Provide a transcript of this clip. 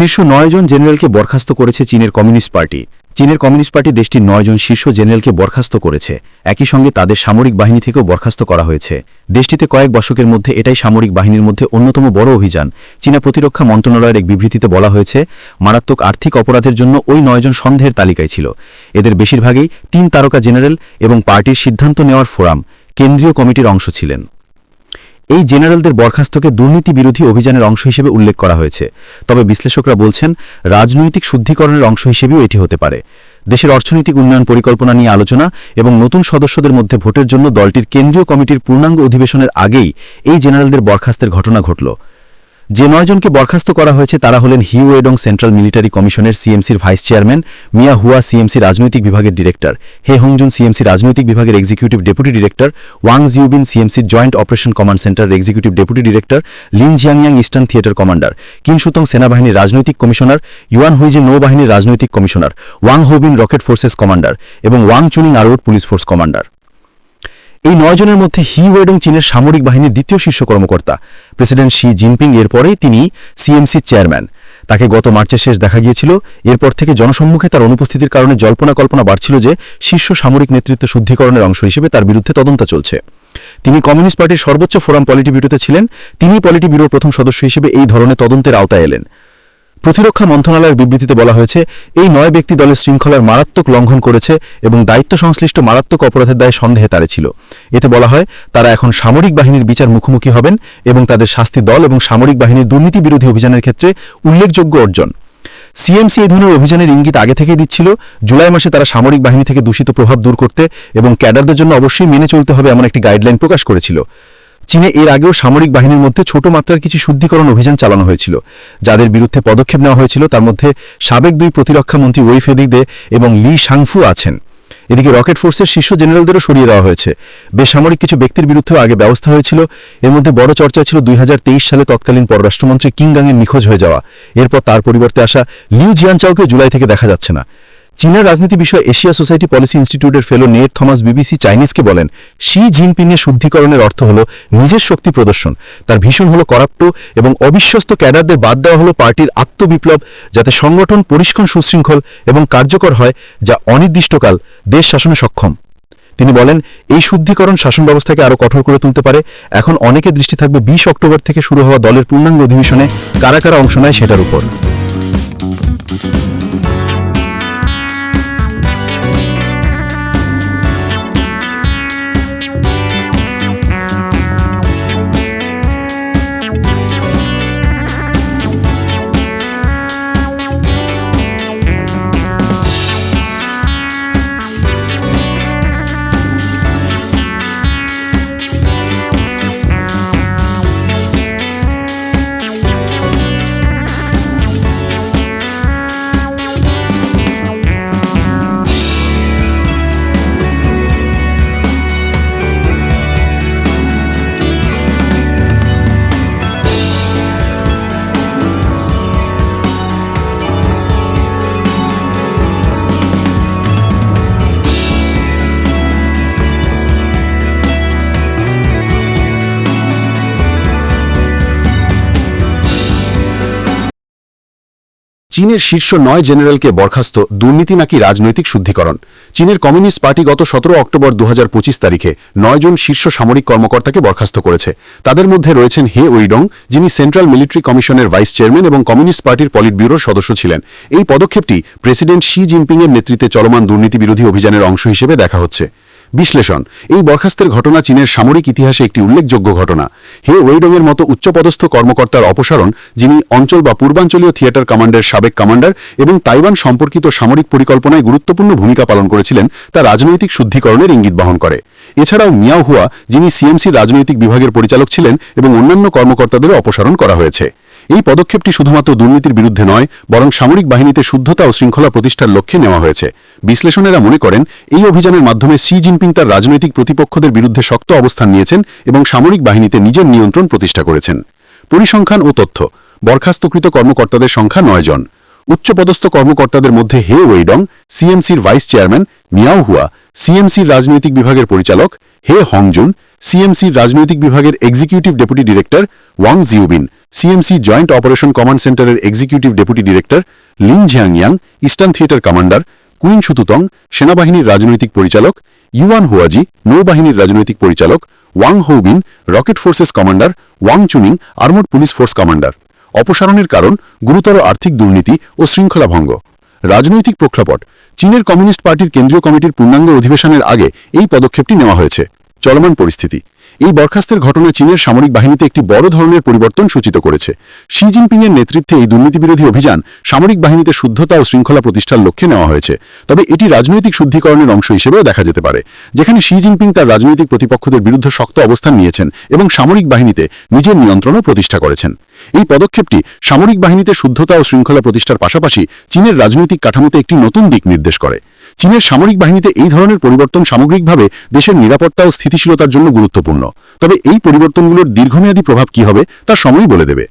শীর্ষ নয়জন জেনারেলকে বরখাস্ত করেছে চীনের কমিউনিস্ট পার্টি। চীনের কমিউনিস্ট পার্টি দেশটির নয়জন শীর্ষ জেনারেলকে বরখাস্ত করেছে। একই সঙ্গে তাদের সামরিক বাহিনী থেকেও বরখাস্ত করা হয়েছে। দেশটিতে কয়েক দশকের মধ্যে এটাই সামরিক বাহিনীর মধ্যে অন্যতম বড় অভিযান। চীনা প্রতিরক্ষা মন্ত্রণালয়ের এক বিবৃতিতে বলা হয়েছে, মারাত্মক আর্থিক অপরাধের জন্য ওই নয়জন সন্দেহের তালিকায় ছিল। এদের বেশিরভাগই তিন তারকা জেনারেল এবং পার্টির সিদ্ধান্ত নেওয়ার ফোরাম, কেন্দ্রীয় কমিটির অংশ ছিলেন। এই জেনারেলদের বরখাস্তকে দুর্নীতি বিরোধী অভিযানের অংশ হিসেবে উল্লেখ করা হয়েছে। তবে বিশ্লেষকরা বলছেন, রাজনৈতিক শুদ্ধিকরণের অংশ হিসেবেও এটি হতে পারে। দেশের অর্থনৈতিক উন্নয়ন পরিকল্পনা নিয়ে আলোচনা এবং নতুন সদস্যদের মধ্যে ভোটের জন্য দলটির কেন্দ্রীয় কমিটির পূর্ণাঙ্গ অধিবেশনের আগেই এই জেনারেলদের বরখাস্তের ঘটনা ঘটল। যে নয়জনকে বরখাস্ত করা হয়েছে তারা হলেন হিউ ওয়েডং সেন্ট্রাল মিলিটারি কমিশনের সিএমসির ভাইস চেয়ারম্যান, মিয়া হুয়া সিএমসি রাজনৈতিক বিভাগের ডিরেক্টর, হে হংজুন সিএমসি রাজনৈতিক বিভাগের executive deputy director, Wang Xiubin সিএমসির joint operation command সেন্টারের executive deputy director, Lin জিয়াংয়াং eastern theatre commander Qin Shutong সেনাবাহিনীর রাজনৈতিক কমিশনার, ইউয়ান হুইজি নৌবাহিনীর রাজনৈতিক commissioner, Wang Houbin rocket forces commander এবং Wang Chunning armed police force commander. এই নয়জনের মধ্যে হি ওয়েডং চীনের সামরিক বাহিনীর দ্বিতীয় শীর্ষ কর্মকর্তা। প্রেসিডেন্ট শি জিনপিং এর পরেই তিনি সিএমসির চেয়ারম্যান। তাকে গত মার্চের শেষ দেখা গিয়েছিল। এরপর থেকে জনসম্মুখে তার অনুপস্থিতির কারণে জল্পনা কল্পনা বাড়ছিল যে শীর্ষ সামরিক নেতৃত্ব শুদ্ধিকরণের অংশ হিসেবে তার বিরুদ্ধে তদন্ত চলছে। তিনি কমিউনিস্ট পার্টির সর্বোচ্চ ফোরাম পলিটি ব্যুরোতে ছিলেন। তিনি পলিটি ব্যুরোর প্রথম সদস্য হিসেবে এই ধরনের তদন্তের আওতায় এলেন। প্রতিরক্ষা মন্ত্রণালয়ের বিবৃতিতে বলা হয়েছে, এই নয় ব্যক্তি দলের শৃঙ্খলার মারাত্মক লঙ্ঘন করেছে এবং দায়িত্ব সংশ্লিষ্ট মারাত্মক অপরাধের দায়ে সন্দেহে তারে ছিল। এতে বলা হয়, তারা এখন সামরিক বাহিনীর বিচার মুখোমুখি হবেন এবং তাদের শাস্তি দল এবং সামরিক বাহিনীর দুর্নীতি বিরোধী অভিযানের ক্ষেত্রে উল্লেখযোগ্য অর্জন। সিএমসি এই ধরনের অভিযানের ইঙ্গিত আগে থেকেই দিচ্ছিল, জুলাই মাসে তারা সামরিক বাহিনী থেকে দূষিত প্রভাব দূর করতে এবং ক্যাডারদের জন্য অবশ্যই মেনে চলতে হবে এমন একটি গাইডলাইন প্রকাশ করেছিল। চীনে এর আগেও সামরিক বাহিনীর মধ্যে ছোট মাত্রার কিছু শুদ্ধিকরণ অভিযান চালানো হয়েছিল, যাদের বিরুদ্ধে পদক্ষেপ নেওয়া হয়েছিল তার মধ্যে সাবেক দুই প্রতিরক্ষা মন্ত্রী ওই ফেদিদে এবং লি সাংফু আছেন। এদিকে রকেট ফোর্সের শীর্ষ জেনারেলদেরও সরিয়ে দেওয়া হয়েছে। বেসামরিক কিছু ব্যক্তির বিরুদ্ধেও আগে ব্যবস্থা হয়েছিল। এর মধ্যে বড় চর্চা ছিল দুই হাজার তেইশ সালে তৎকালীন পররাষ্ট্রমন্ত্রী কিংগাংয়ের নিখোঁজ হয়ে যাওয়া। এরপর তার পরিবর্তে আসা লিউ জিয়ানচাওকে জুলাই থেকে দেখা যাচ্ছে না। চীনের রাজনীতি বিষয়ে এশিয়া সোসাইটি পলিসি ইনস্টিটিউটের ফেলো নেট থমাস বিবিসি চাইনিজকে বলেন, শি জিনপিংয়ের শুদ্ধিকরণের অর্থ হল নিজের শক্তি প্রদর্শন। তার ভীষণ হল করাপ্ট এবং অবিশ্বস্ত ক্যাডারদের বাদ দেওয়া হল পার্টির আত্মবিপ্লব যাতে সংগঠন পরিষ্কার, সুশৃঙ্খল এবং কার্যকর হয় যা অনির্দিষ্টকাল দেশ শাসনে সক্ষম। তিনি বলেন, এই শুদ্ধিকরণ শাসন ব্যবস্থাকে আরও কঠোর করে তুলতে পারে। এখন অনেকে দৃষ্টি থাকবে বিশ অক্টোবর থেকে শুরু হওয়া দলের পূর্ণাঙ্গ অধিবেশনে কারা কারা অংশ নেয় সেটার উপর। চীনের শীর্ষ নয় জেনারেলকে বরখাস্ত দুর্নীতি নাকি রাজনৈতিক শুদ্ধিকরণ? চীনের কমিউনিস্ট পার্টি গত সতেরো অক্টোবর দু হাজার পঁচিশ তারিখে নয়জন শীর্ষ সামরিক কর্মকর্তাকে বরখাস্ত করেছে। তাদের মধ্যে রয়েছেন হে ওইডং যিনি সেন্ট্রাল মিলিটারি কমিশনের ভাইস চেয়ারম্যান এবং কমিউনিস্ট পার্টির পলিট ব্যুরোর সদস্য ছিলেন। এই পদক্ষেপটি প্রেসিডেন্ট শি জিনপিংয়ের নেতৃত্বে চলমান দুর্নীতি বিরোধী অভিযানের অংশ হিসেবে দেখা হচ্ছে। বিশ্লেষণ। এই বরখাস্তের ঘটনা চীনের সামরিক ইতিহাসে একটি উল্লেখযোগ্য ঘটনা। হে ওয়েডংয়ের মতো উচ্চপদস্থ কর্মকর্তার অপসারণ, যিনি অঞ্চল বা পূর্বাঞ্চলীয় থিয়েটার কমান্ডের সাবেক কমান্ডার এবং তাইওয়ান সম্পর্কিত সামরিক পরিকল্পনায় গুরুত্বপূর্ণ ভূমিকা পালন করেছিলেন, তা রাজনৈতিক শুদ্ধিকরণের ইঙ্গিত বহন করে। এছাড়াও মিয়াও হুয়া, যিনি সিএমসির রাজনৈতিক বিভাগের পরিচালক ছিলেন এবং অন্যান্য কর্মকর্তাদেরও অপসারণ করা হয়েছে। এই পদক্ষেপটি শুধুমাত্র দুর্নীতির বিরুদ্ধে নয়, বরং সামরিক বাহিনীতে শুদ্ধতা ও শৃঙ্খলা প্রতিষ্ঠার লক্ষ্যে নেওয়া হয়েছে। বিশ্লেষণেরা মনে করেন, এই অভিযানের মাধ্যমে শি জিনপিং তার রাজনৈতিক প্রতিপক্ষদের বিরুদ্ধে শক্ত অবস্থান নিয়েছেন এবং সামরিক বাহিনীতে নিজের নিয়ন্ত্রণ প্রতিষ্ঠা করেছেন। পরিসংখ্যান ও তথ্য। বরখাস্তকৃত কর্মকর্তাদের সংখ্যা নয় জন। উচ্চপদস্থ কর্মকর্তাদের মধ্যে হে ওয়েডং সিএমসির ভাইস চেয়ারম্যান মিয়াও হুয়া সিএমসির রাজনৈতিক বিভাগের পরিচালক হে হংজুন সিএমসির রাজনৈতিক বিভাগের executive deputy director Wang Xiubin CMC joint operation command সেন্টারের executive deputy director Lin ঝিয়াংয়াং eastern theatre commander Qin Shutong সেনাবাহিনীর রাজনৈতিক পরিচালক ইউয়ান হুয়াজি নৌবাহিনীর রাজনৈতিক পরিচালক Wang Houbin rocket forces commander Wang Chunning armed police force commander অপসারণের কারণ, গুরুতর আর্থিক দুর্নীতি ও শৃঙ্খলা ভঙ্গ। রাজনৈতিক প্রেক্ষাপট, চীনের কমিউনিস্ট পার্টির কেন্দ্রীয় কমিটির পূর্ণাঙ্গ অধিবেশনের আগে এই পদক্ষেপটি নেওয়া হয়েছে। চলমান পরিস্থিতি। এই বরখাস্তের ঘটনা চীনের সামরিক বাহিনীতে একটি বড় ধরনের পরিবর্তন সূচিত করেছে। শি জিনপিংয়ের নেতৃত্বে এই দুর্নীতিবিরোধী অভিযান সামরিক বাহিনীতে শুদ্ধতা ও শৃঙ্খলা প্রতিষ্ঠার লক্ষ্যে নেওয়া হয়েছে। তবে এটি রাজনৈতিক শুদ্ধিকরণের অংশ হিসেবেও দেখা যেতে পারে। যেখানে শি জিনপিং তার রাজনৈতিক প্রতিপক্ষদের বিরুদ্ধে শক্ত অবস্থান নিয়েছেন এবং সামরিক বাহিনীতে নিজের নিয়ন্ত্রণও প্রতিষ্ঠা করেছেন। এই পদক্ষেপটি সামরিক বাহিনীতে শুদ্ধতা ও শৃঙ্খলা প্রতিষ্ঠার পাশাপাশি চীনের রাজনৈতিক কাঠামোতে একটি নতুন দিক নির্দেশ করে। চীনের সামরিক বাহিনীতে এই ধরনের পরিবর্তন সামগ্রিকভাবে দেশের নিরাপত্তা ও স্থিতিশীলতার জন্য গুরুত্বপূর্ণ। তবে এই পরিবর্তনগুলোর দীর্ঘমেয়াদী প্রভাব কি হবে, তা সময়ই বলে দেবে।